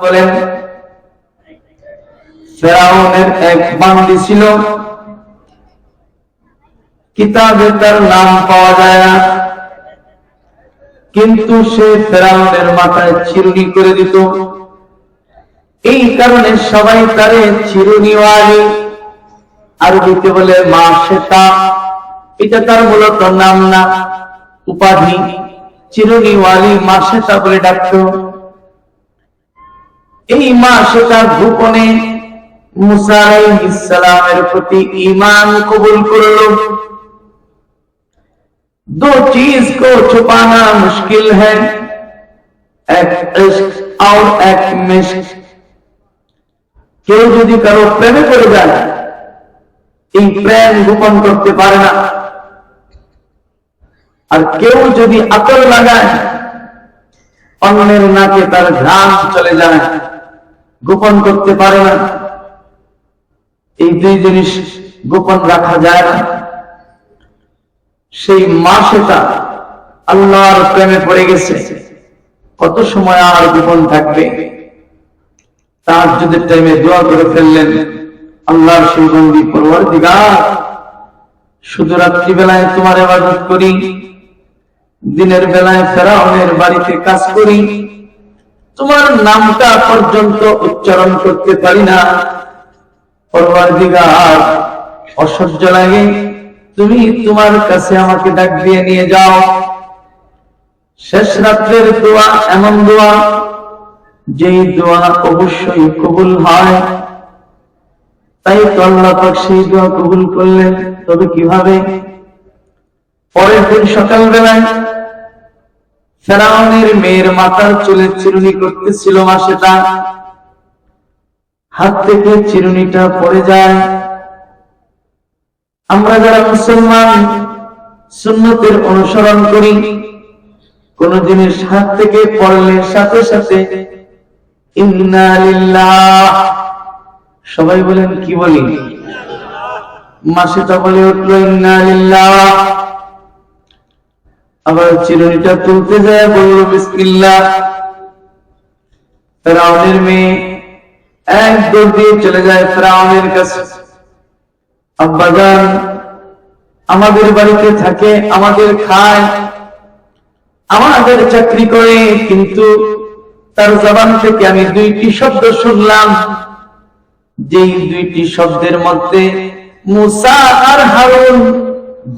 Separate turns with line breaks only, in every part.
বলেন ফেরাউনের এক বান্দি ছিল। কিতাবে তার নাম পাওয়া যায় না। কিন্তু সে ফেরাউনের মাথায় চিরুনি করে দিত। এই কারণে সবাই তারে চিরুনিওয়ালি আরবিতে বলে মা এটা তার মূলত নাম না। উপাধি। চিরুনিওয়ালি মা বলে ডাকত। এই মা সেটা গোপনে মুসা ইসলামের প্রতি ईमान कबूल করলো दो चीज को छुपाना मुश्किल है एक इश्क और एक मिश्क কেউ যদি কারো প্রেমে পড়ে যায় এই প্রেম গোপন করতে পারে না আর কেউ যদি আতর লাগায় অন্যের নাকে তার ঘ্রাণ চলে যায় গোপন করতে পারে না। এই দুই জিনিস গোপন রাখা যায় না। সেই মা সেটা আল্লাহর প্রেমে পড়ে গেছে। কত সময় আর গোপন থাকবে? তার যদি টাইমে দোয়া করে ফেললেন, আল্লাহর সেই বন্দি পরবর দিগার শুধু রাত্রিবেলায় তোমার ইবাদত করি, দিনের বেলায় ফেরাউনের বাড়িতে কাজ করি তোমার নামটা পর্যন্ত উচ্চারণ করতে পারি না। অসহ্য লাগে। তুমি তোমার কাছে আমাকে ডাক দিয়ে নিয়ে যাও। শেষ রাত্রের দোয়া এমন দোয়া, যেই দোয়া অবশ্যই কবুল হয়। তাই তো আল্লাহ পাক সেই দোয়া কবুল করলেন, তবে কীভাবে? পরের দিন সকালবেলায় ফেরাউনের মেয়ের মাথার চুলে চিরুনি করতেছিল মা সেটা হাত থেকে চিরুনিটা পড়ে যায়। আমরা যারা মুসলমান, সুন্নতের অনুসরণ করি কোন জিনিস হাত থেকে পড়লে সাথে সাথে সবাই বলেন, কি বলি? মা সেটা বলে উঠল, ইন্না আবার চিরুনিটা তুলতে যায়, বলল, বিসমিল্লাহ। ফেরাউনের মেয়ে এক দৌড় দিয়ে চলে যায় ফেরাউনের কাছে। আব্বাজান আমাদের বাড়িতে থাকে, আমাদের খায়, আমাদের চাকরি করে, কিন্তু তার জবান থেকে আমি দুইটি শব্দ শুনলাম। যেই দুইটি শব্দের মধ্যে মুসা আর হারুন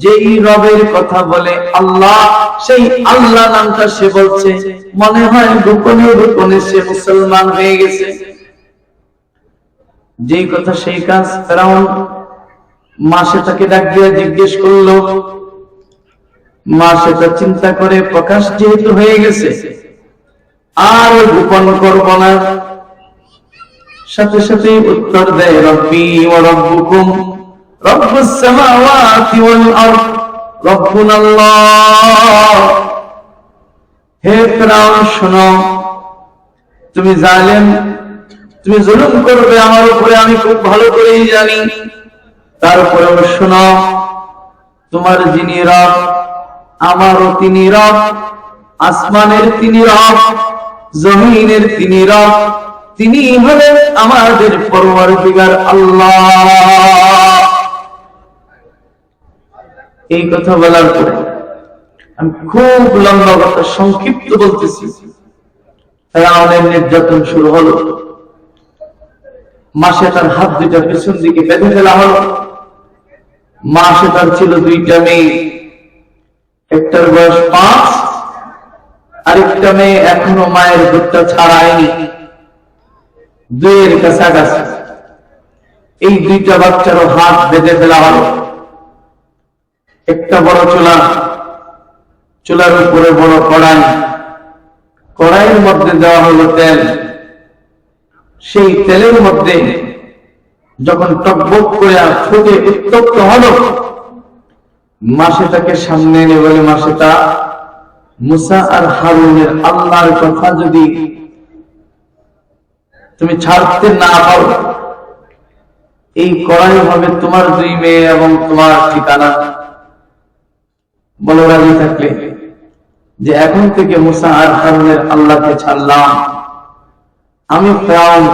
যেই রবের কথা বলে আল্লাহ, সেই আল্লাহ নামটা সে বলছে। মনে হয় গোপনে গোপনে সে মুসলমান হয়ে গেছে। যেই কথা সেই কাজ ফেরাউন মা সেটাকে ডাক দিয়ে জিজ্ঞেস করল। মা সেটা চিন্তা করে প্রকাশ যেহেতু হয়ে গেছে, আর গোপন করব না। সাথে সাথে উত্তর দেয়, রব্বি ও রব্বুকুম সামাওয়াতি ওয়াল আরদ রব্বুনা আল্লাহ হে ফেরাউন, শোনো। তুমি জালেম। তুমি জুলুম করবে, আমার উপরে আমি খুব ভালো করেই জানি। তারপরেও শোনো। তোমার যিনি রব, আমারও তিনি রব, আসমানের তিনি রব, জমিনের তিনি রব, তিনি হলেন আমাদের পরবর্তীকার আল্লাহ। এই কথা বলার পরে আমি খুব লম্বা কথা সংক্ষিপ্ত বলতেছি। রাবণের নির্যাতন শুরু হলো। মাসে তার হাত দুইটা পেছন দিকে বেঁধে ফেলা হলো। মাসে তার ছিল দুইটা মেয়ে। একটার বয়স পাঁচ, আরেকটা মেয়ে এখনও মায়ের দুধটা ছাড়ায়নি। দুইয়ের কাছাকাছি এই দুইটা বাচ্চারও হাত বেঁধে ফেলা হলো। একটা বড় চুলা, চুলার উপরে বড় কড়াই। কড়াইয়ের মধ্যে দেওয়া হলো তেল। সেই তেলের মধ্যে যখন টকবক করে ফুটে উত্তপ্ত হলো, মাসেটাকে সামনে এনে বলে, মাসেটা, মুসা আর হারুনের আল্লাহর কথা যদি তুমি ছাড়তে না পারো, এই কড়াই হবে তোমার দুই মেয়ে এবং তোমার ঠিকানা। বলো থাকলে যে এখন থেকে মুসা আর হারুনের আল্লাহকে ছাড়লাম। আমি ফেরাউন,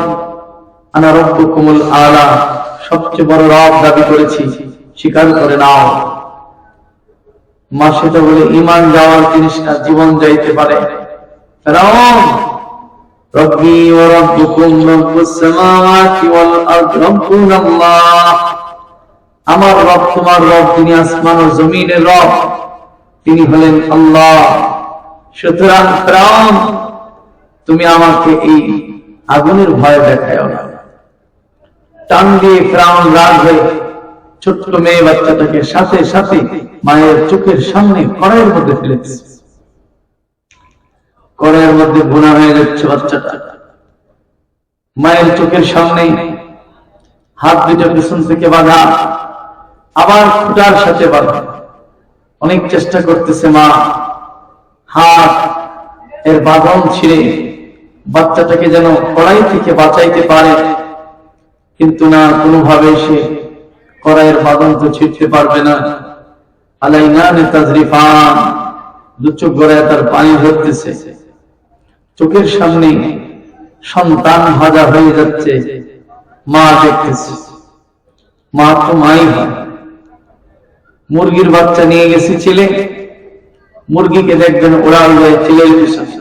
আনা রব্বুকুমুল আলা, সবচেয়ে বড় রব দাবি করেছি, স্বীকার করে নাও। মা সেটা বলে, ইমান যাওয়ার জিনিস না জীবন যাইতে পারে। ফেরাউন, রব্বি ওয়া রব্বুকুম রব্বুস সামাওয়াতি ওয়াল আরদ রব্বুনাল্লাহ আমার রব তোমার রব তিনি আসমান ও জমিনের রব। তিনি হলেন আল্লাহ। সুতরাং ফেরাউন তুমি আমাকে এই আগুনের ভয় দেখায় না। টান দিয়ে ফ্রাউন রাগ ছোট্ট মেয়ে বাচ্চাটাকে সাথে সাথে মায়ের চোখের সামনে কড়াইয়ের মধ্যে ফেলেছে কড়াইয়ের মধ্যে বোনা হয়ে যাচ্ছে বাচ্চাটা। মায়ের চোখের সামনে হাত দুটো পিছন থেকে বাঁধা, আবার খুঁটার সাথে বাঁধা। অনেক চেষ্টা করতেছে মা। হাত, এর বাঁধন ছিঁড়ে বাচ্চাটাকে যেন কড়াই থেকে বাঁচাইতে পারে। কিন্তু না কোনোভাবে সে কড়াইয়ের বাদন তো ছিটতে পারবে না। আলাইনা তাজরিফান, দু চোখ গড়ায় তার পানি ধরতেছে। চোখের সামনে সন্তান ভাজা হয়ে যাচ্ছে। মা দেখতেছে। মা তো মাই হয়। মুরগির বাচ্চা নিয়ে গেছে ছেলে মুরগিকে দেখবেন ওড়াল পিছনে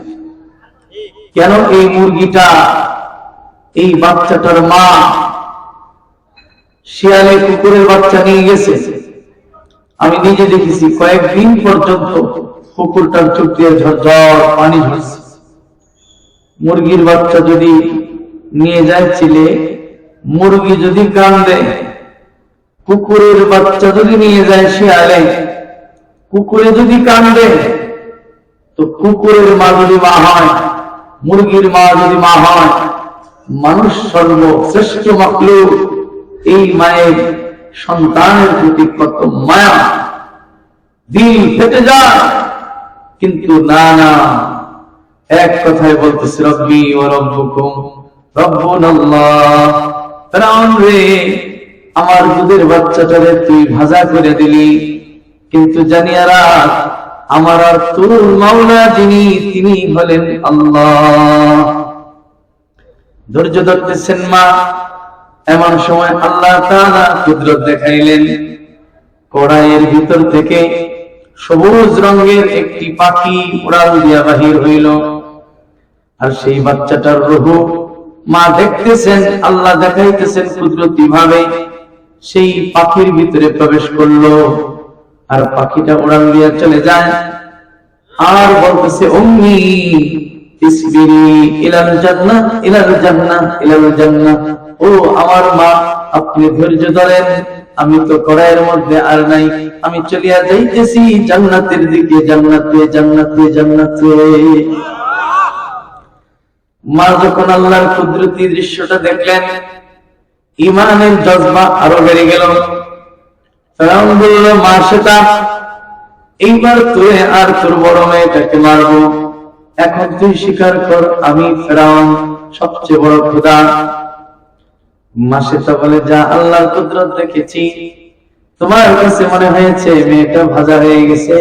কেন এই মুরগিটা, এই বাচ্চাটার মা শিয়ালে কুকুরের বাচ্চা নিয়ে গেছে? আমি নিজে দেখেছি, কয়েকদিন পর্যন্ত কুকুরটার চোখ দিয়ে ঝরঝর পানি ঝরছে। মুরগির বাচ্চা যদি নিয়ে যায় ছিলে, মুরগি যদি কান্দে কুকুরের বাচ্চা যদি নিয়ে যায় শিয়ালে, কুকুরে যদি কান্দে, তো কুকুরের মা যদি মা হয়, মুরগির মা যদি মা হয়, মানুষ সর্বশ্রেষ্ঠ মাকলুক এই মায়ের সন্তানের প্রতি কত মায়া। দিল ফেটে যায়, কিন্তু না না। এক কথায় বলতেছে, রব্বি ও রব্বুকুম, রব্বুনাল্লাহ। ফেরাউন রে আমার দুধের বাচ্চাটারে তুই ভাজা করে দিলি। কিন্তু জানিয়ারা আমার আর তোর মাওলা যিনি, তিনি হলেন আল্লাহ। ধৈর্য ধরতেছেন মা। এমন সময় আল্লাহ তাআলা কুদরত দেখাইলেন, কড়াইয়ের ভিতর থেকে সবুজ রঙের একটি পাখি উড়াল দিয়া বাহির হইল। আর সেই বাচ্চাটার রুহু মা দেখতেছেন, আল্লাহ দেখাইতেছেন কুদরতি ভাবে। সেই পাখির ভিতরে প্রবেশ করল। আর পাখিটা উড়াল দিয়া চলে যায়। আর বলতেছে জান্নাত ও আমার মা, আপনি ধৈর্য ধরেন। আমি তো কড়াইয়ের মধ্যে আর নাই। আমি চলিয়া যাইতেছি জান্নাতের দিকে, জান্নাতে জান্নাতে জান্নাতে। মা যখন আল্লাহর কুদরতি দৃশ্যটা দেখলেন ইমানের জজবা আরও বেড়ে গেল। ফেরাউন বলল, মা সেটা, এইবার তুই আর তোর বড় মেয়েটাকে মারবো। এখন তুই স্বীকার কর, আমি ফেরাউন, সবচেয়ে বড় খোদা। মা সেটা বলে, যা আল্লাহর কুদরত দেখেছি, তোমার কাছে মনে হয়েছে মেয়েটা ভাজা হয়ে গেছে।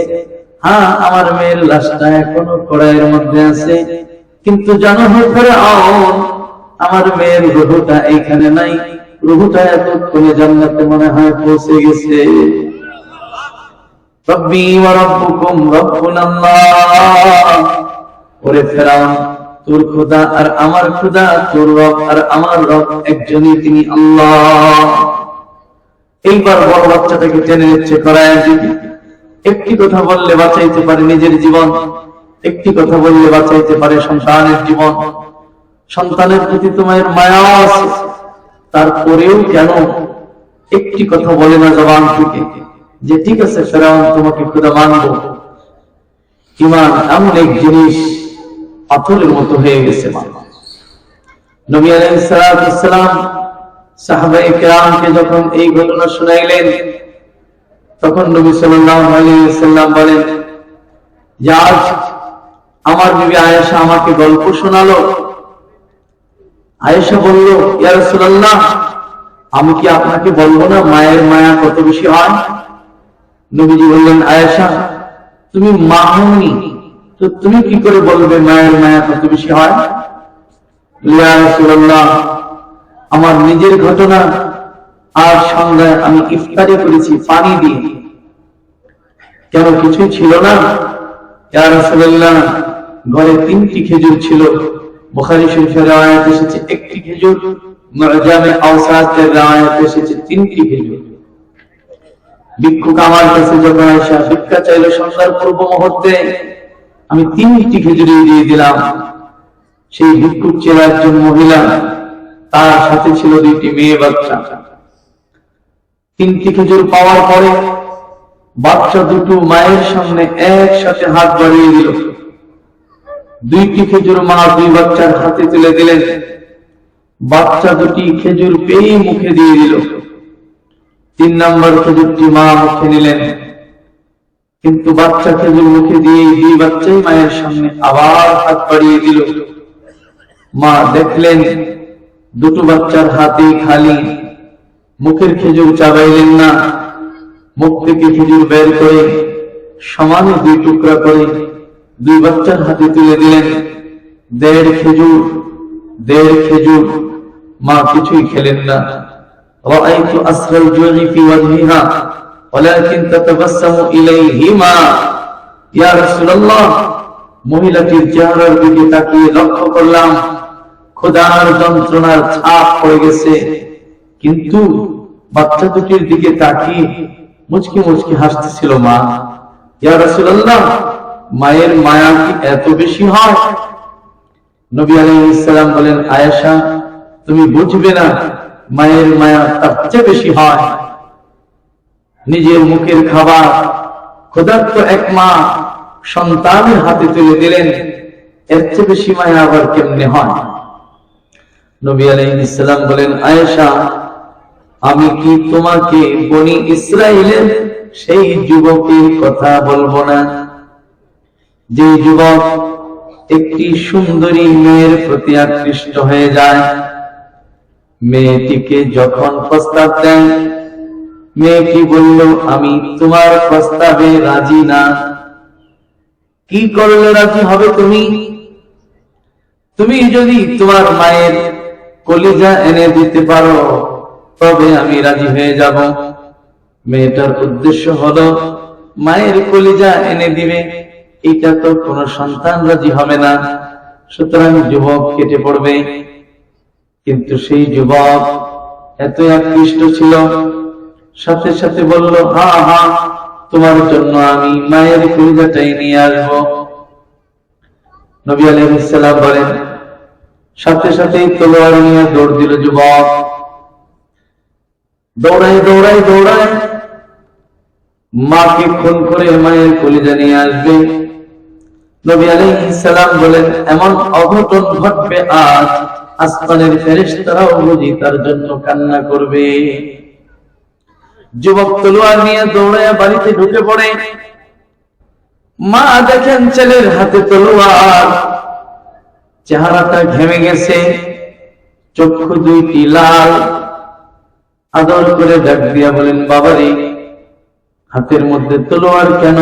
হ্যাঁ আমার মেয়ের লাশটা এখনও কড়াইয়ের মধ্যে আছে। কিন্তু জানো হয়ে ফেরাউন, আমার মেয়ের রুহুটা এইখানে নাই। রুহুটা এতক্ষণে জান্নাতে মনে হয় পৌঁছে গেছে। রব্বি ওয়া রব্বুকুম রব্বুনাল্লাহ ওরে ফেরাউন, তোর খোদা আর আমার খোদা, তোর রব আর আমার রব একজনই তিনি আল্লাহ। এইবার বড় বাচ্চাটাকে টেনে নিচ্ছে করায় একটি কথা বললে বাঁচাইতে পারে নিজের জীবন, একটি কথা বললে বাঁচাইতে পারে সন্তানের জীবন। সন্তানের প্রতি তোমার মায়া আছে। তারপরেও কেন একটি কথা বলে না জবান থেকে, যে ঠিক আছে ফেরাউন, তোমাকে খুদা মানবো। ইমান এমন এক জিনিস পাথরের মতো হয়ে গেছে নবী আলাইহিস সালাম সাহাবায়ে কেরামকে যখন এই ঘটনা শুনাইলেন, তখন নবী আলাইহি বলেন যে আজ আমার বিবি আয়েশা আমাকে গল্প শোনালো। আয়েশা বলল, ইয়া রাসূলুল্লাহ, আমি কি আপনাকে বলব না মায়ের মায়া কত বেশি হয়? নবীজি বললেন, আয়েশা, তুমি মা হওনি, তো তুমি কি করে বলবে মায়ের মায়া কত বেশি হয়? ইয়া রাসূলুল্লাহ, আমার নিজের ঘটনা আর সন্ধ্যায় আমি ইফতারি করেছি পানি দিয়ে। কেন কিছুই ছিল না? ইয়া রাসূলুল্লাহ, ঘরে তিনটি খেজুর ছিল। বুখারী শরীফের রায়াত এসেছে একটি খেজুর মুআজামে আওসাতের রায়াত এসেছে তিনটি খেজুর ভিক্ষুক আমার কাছে যখন আয়সা ভিক্ষা চাইলো সন্ধ্যার পূর্ব মুহূর্তে, আমি তিনটি খেজুরি দিয়ে দিলাম। সেই ভিক্ষুক ছিল একজন মহিলা, তার সাথে ছিল দুইটি মেয়ে বাচ্চা। তিনটি খেজুর পাওয়ার পরে বাচ্চা দুটো মায়ের সামনে একসাথে হাত বাড়িয়ে দিল। দুইটি খেজুর মা দুই বাচ্চার হাতে তুলে দিলেন? বাচ্চা দুটি খেজুর পেয়ে মুখে দিয়ে দিল। তিন নম্বর খেজুরটি মা মুখে নিলেন। কিন্তু বাচ্চা খেজুর মুখে দিয়ে দুই বাচ্চাই মায়ের সামনে আবার হাত বাড়িয়ে দিল। মা দেখলেন দুটো বাচ্চার হাতে খালি। মুখের খেজুর চাবাইলেন না। মুখ থেকে খেজুর বের করে সমানে দুই টুকরা করে দুই বাচ্চার হাতে তুলে দিলেন দেড় খেজুর দেড় খেজুর মা কিছুই খেলেন না رأيت أسر الجوع في وجهها ولكن تتبسم إليهما يا رسول الله মহিলাটির চেহারার দিকে তাকিয়ে লক্ষ্য করলাম খোদার যন্ত্রণার ছাপ পড়ে গেছে কিন্তু বাচ্চা দুটির দিকে তাকিয়ে মুচকি মুচকি হাসতেছিল মা ইয়া রাসূলুল্লাহ মায়ের মায়া কি এত বেশি হয়? নবী আলাইহিস সালাম বলেন, আয়েশা, তুমি বুঝবে না মায়ের মায়া তার চেয়ে বেশি হয়। নিজের মুখের খাবার ক্ষুধার্ত এক মা সন্তানের হাতে তুলে দিলেন, এর চেয়ে বেশি মায়া আবার কেমনে হয়? নবী আলাইহিস সালাম বলেন, আয়েশা, আমি কি তোমাকে বনি ইসরায়েলের সেই যুবকের কথা বলব না? যে যুবক একটি সুন্দরী মেয়ের প্রতি আকৃষ্ট হয়ে যায়, মেয়েটিকে যখন প্রস্তাব দেন, মেয়েটি বলল, আমি তোমার প্রস্তাবে রাজি না। কি করলে রাজি হবে তুমি? তুমি যদি তোমার মায়ের কলিজা এনে দিতে পারো, তবে আমি রাজি হয়ে যাব। মেয়েটার উদ্দেশ্য হলো, মায়ের কলিজা এনে দিবে। এটা তো কোনো সন্তান রাজি হবে না। সুতরাং যুবক কেটে পড়বে। কিন্তু সেই যুবক এত আকৃষ্ট ছিল, সাথে সাথে বলল, হা হা, তোমার জন্য আমি মায়ের কলিজাটাই নিয়ে আসব। নবী আলাইহিসসালাম বলেন, সাথে সাথেই তলোয়ার নিয়ে দৌড় দিল যুবক। দৌড়ায় দৌড়ায় দৌড়ায় মাকে খুন করে মায়ের কলিজা নিয়ে আসবে। নবী আলাইহিসসালাম বলেন, এমন অঘটন ঘটবে আজ, আসমানের ফেরেশতারাও বুঝি তার জন্য কান্না করবে। যুবক তলোয়ার নিয়ে দৌড়ায় বাড়িতে ঢুকে পড়ে। মা দেখেন ছেলের হাতে তলোয়ার, চেহারাটা ঘেমে গেছে, চক্ষু দুইটি লাল। আদর করে ডাক দিয়া বলেন, বাবারে, হাতের মধ্যে তলোয়ার কেন?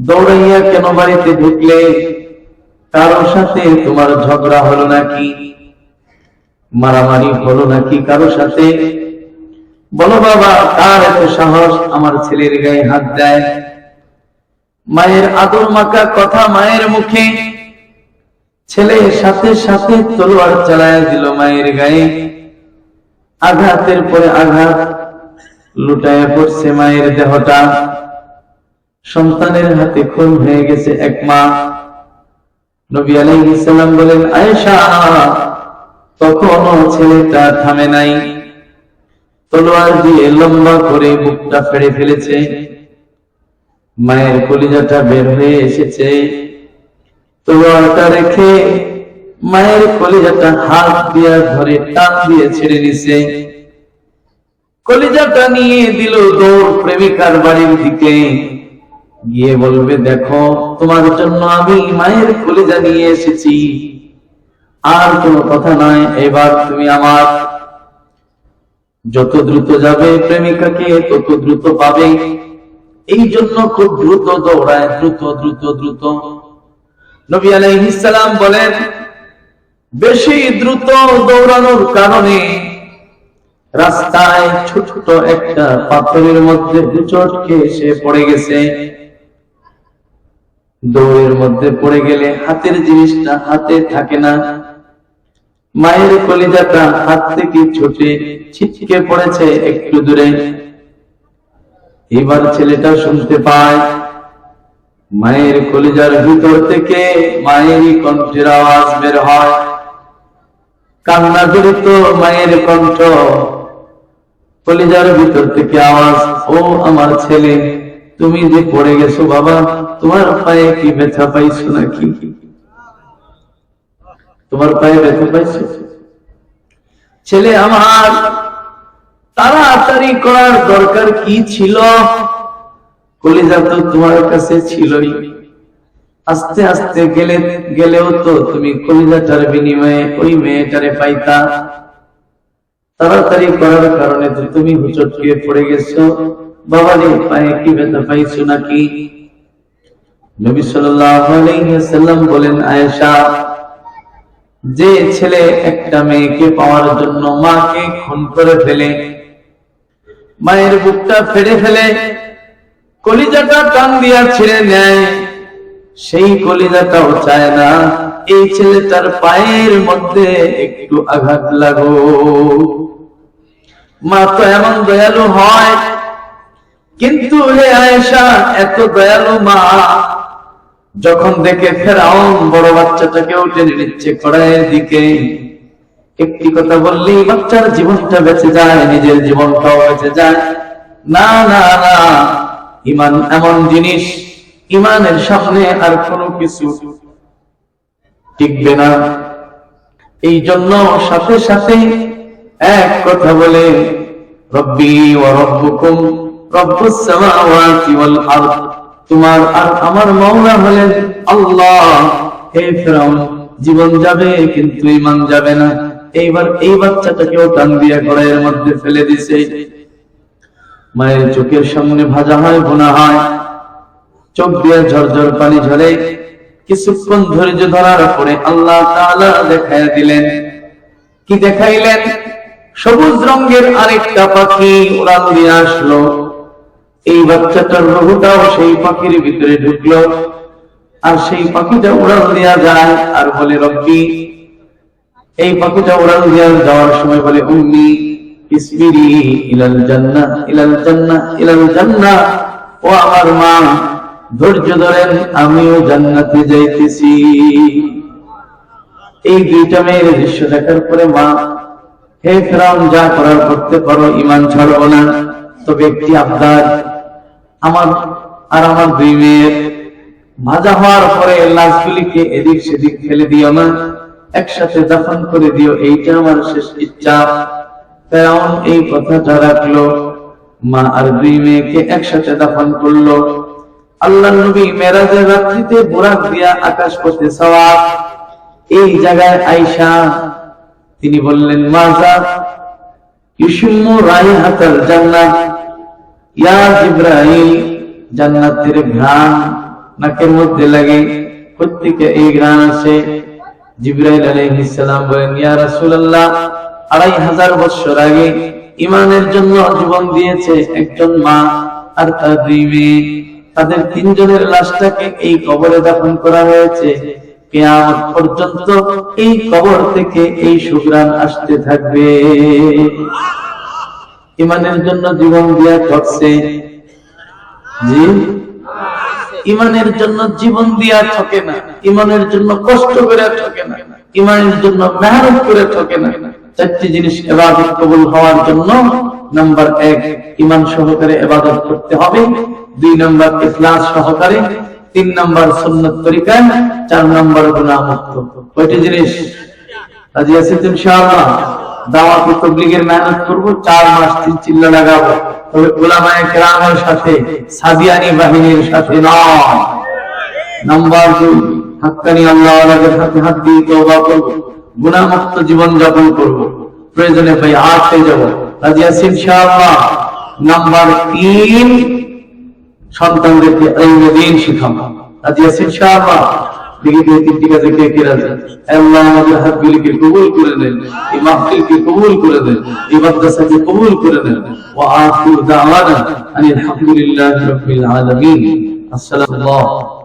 দৌড়াইয়া কেন বাড়িতে ঢুকলে? কারোর সাথে তোমার ঝগড়া হলো নাকি? মারামারি হলো নাকি কারোর সাথে? বলো বাবা, কার এত সাহস? আমার ছেলের গায়ে হাত দেয়। মায়ের আদর মাকা কথা মায়ের মুখে। ছেলে সাথে সাথে তলোয়ার চালায় দিল মায়ের গায়ে। আঘাতের পরে আঘাত লুটায় পড়ছে মায়ের দেহটা। সন্তানের হাতে খুন হয়ে গেছে এক মা। নবী আলাইহিস সালাম বলেন, আয়েশা, তখনও ছেলেটা থামে নাই। তলোয়ার দিয়ে লম্বা করে বুকটা ফেড়ে ফেলেছে। মায়ের কলিজাটা বের হয়ে এসেছে। তলোয়ারটা রেখে মায়ের কলিজাটা হাত দিয়া ধরে টান দিয়ে ছেড়ে নিছে। কলিজাটা নিয়ে দিল দৌড় প্রেমিকার বাড়ির দিকে। গিয়ে বলবে, দেখো, তোমার জন্য আমি মায়ের কলিজা নিয়ে এসেছি। আর কোনো কথা নয়। এবার তুমি আমার যত দ্রুত যাবে প্রেমিকাকে তত দ্রুত পাবে। এই জন্য খুব দ্রুত দৌড়ায়, দ্রুত দ্রুত দ্রুত। নবী আলাইহিস সালাম বলেন, বেশি দ্রুত দৌড়ানোর কারণে রাস্তায় ছোট ছোট একটা পাথরের মধ্যে চোট খেয়ে সে পড়ে গেছে। দৌড়ের মধ্যে পড়ে গেলে হাতের জিনিসটা হাতে থাকে না। মায়ের কলিজাটা হাত থেকে ছুটে ছিটকে পড়েছে একটু দূরে। এবার ছেলেটা শুনতে পায়, মায়ের কলিজার ভিতর থেকে মায়েরই কণ্ঠের আওয়াজ বের হয়। কান্না জড়িত মায়ের কণ্ঠ, কলিজার ভিতর থেকে আওয়াজ, ও আমার ছেলে। তুমি যে পড়ে গেছো বাবা, তোমার পায়ে কি ব্যথা পাইছো নাকি? তোমার পায়ে ব্যথা পাইছো? ছেলে আমার, তাড়াতাড়ি করার দরকার কি ছিল? কলিজা তো তোমার কাছে ছিলই। আস্তে আস্তে গেলে, গেলেও তো তুমি কলিজাটার বিনিময়ে ওই মেয়েটারে পাইতা। তাড়াতাড়ি করার কারণে তো তুমি হুচটকে পড়ে গেছো। বাবা পায়ে কি ব্যথা পাইছো নাকি? নবী সাল্লাল্লাহু আলাইহি ওয়াসাল্লাম বলেন, আয়েশা, যে ছেলে একটা মেয়েকে পাওয়ার জন্য মাকে খুন করে ফেলে, মায়ের বুকটা ফেড়ে ফেলে, কলিজাটা টান দিয়া ছেড়ে নেয়, সেই কলিজাটাও চায় না। এই ছেলে তার পায়ের মধ্যে একটু আঘাত লাগো মা তো এমন দয়ালু হয় কিন্তু হে আয়েশা, এত দয়ালু মা, যখন দেখে ফেরাউন বড় বাচ্চাটাকেও টেনে নিচ্ছে কড়াইয়ের দিকে, একটি কথা বললেই বাচ্চার জীবনটা বেঁচে যায়, নিজের জীবনটাও বেঁচে যায়। না না না, ইমান এমন জিনিস, ইমানের সামনে আর কোনো কিছু টিকবে না। এই জন্য সাথে সাথে এক কথা বলে, রব্বি ও রব্বুকুম তোমার আর আমার মাওলা হলেন আল্লাহ। হে ফেরাউন, জীবন যাবে কিন্তু ইমান যাবে না। এইবার এই বাচ্চাটাকেও টান দিয়া ঘরের মধ্যে ফেলে দিছে। মায়ের চোখের সামনে ভাজা হয়, ভোনা হয়। চোখ দিয়ে ঝরঝর পানি ঝরে। কিছুক্ষণ ধৈর্য ধরার পরে আল্লাহ দেখাইয়া দিলেন। কি দেখাইলেন? সবুজ রঙের আরেকটা পাখি উড়াল দিয়ে আসলো। এই বাচ্চাটার রহুটাও সেই পাখির ভিতরে ঢুকলো। আর সেই পাখিটা উড়াল দেওয়া যায় আর বলে, রব্বি, এই পাখিটা উড়াল দেওয়া যাওয়ার সময় বলে, উম্মি ইলাল ইলাল ইলাল ও আমার মা, ধৈর্য ধরেন, আমিও জান্নাতে যাইতেছি। এই দুইটা মেয়ের দৃশ্য দেখার পরে মা, হে ফেরাউন, যা করার করতে পারো ইমান ছাড়বো না। তবে একটি আবদার আমার আর আমার দুই মেয়ের ভাজা হওয়ার পরে লাশগুলিকে এদিক সেদিক ফেলে দিও না। একসাথে দাফন করে দিও, এইটা আমার শেষ ইচ্ছা। ফেরাউন এই কথাটা রাখল। মা আর দুই মেয়েকে একসাথে দাফন করল। আল্লাহ নবী মেরাজের রাত্রিতে বোরাক দিয়া আকাশ পথে সওয়াব এই জায়গায় আইসা তিনি বললেন মাজা ইউসুম্মু রাইহাতাল জান্নাত। জান্নাতের ঘ্রাণ নাকের মধ্যে লাগে প্রত্যেকে এই ঘ্রাণ বলেন, ইয়া আড়াই হাজার বছর আগে ইমানের জন্য জীবন দিয়েছে একজন মা আর তার দুই মেয়ে। তাদের তিনজনের লাশটাকে এই কবরে দাফন করা হয়েছে। কেয়ামত পর্যন্ত এই কবর থেকে এই সুগ্রাণ আসতে থাকবে। ইমানের জন্য জীবন দিয়া ঠকছে। জি? ইমানের জন্য জীবন দিয়া ঠকে না। ইমানের জন্য কষ্ট করে ঠকে না। ইমানের জন্য মেহনত করে ঠকে না। চারটি জিনিস এবাদত কবুল হওয়ার জন্য নাম্বার এক, ইমান সহকারে এবাদত করতে হবে। দুই নাম্বার, ইখলাস সহকারে। তিন নাম্বার, সুন্নত তরিকা চার নাম্বার গুনাহ মুক্ত কয়টি জিনিস? রাজি আছি তো ইনশাআল্লাহ? মেহনত চার মাস লাগাবো। তবে উলামায়ে কেরামের সাথে বাহিনীর সাথে নয়। দুই, হাক্কানি আল্লাহ সাথে হাত দিয়ে করব, গুনাহমুক্ত জীবন যাপন করব। প্রয়োজনে ভাই আট হয়ে যাব। রাজি আছি ইনশাআল্লাহ? নাম্বার তিন, সন্তানদেরকে দিন শিখাবো। রাজি আছি ইনশাআল্লাহ? দেখি দেখি তিনটি কাজে কে কে রাজি? আল্লাহ আমাদের হাতগুলিকে কবুল করে নেন, এই মাহফিলকে কবুল করে দেন এই মাদ্রাসাকে কবুল করে নেন। ওয়া আখির দাওয়ানা আনিল রাব্বিল আলামিন। আসসালামু আলাইকুম।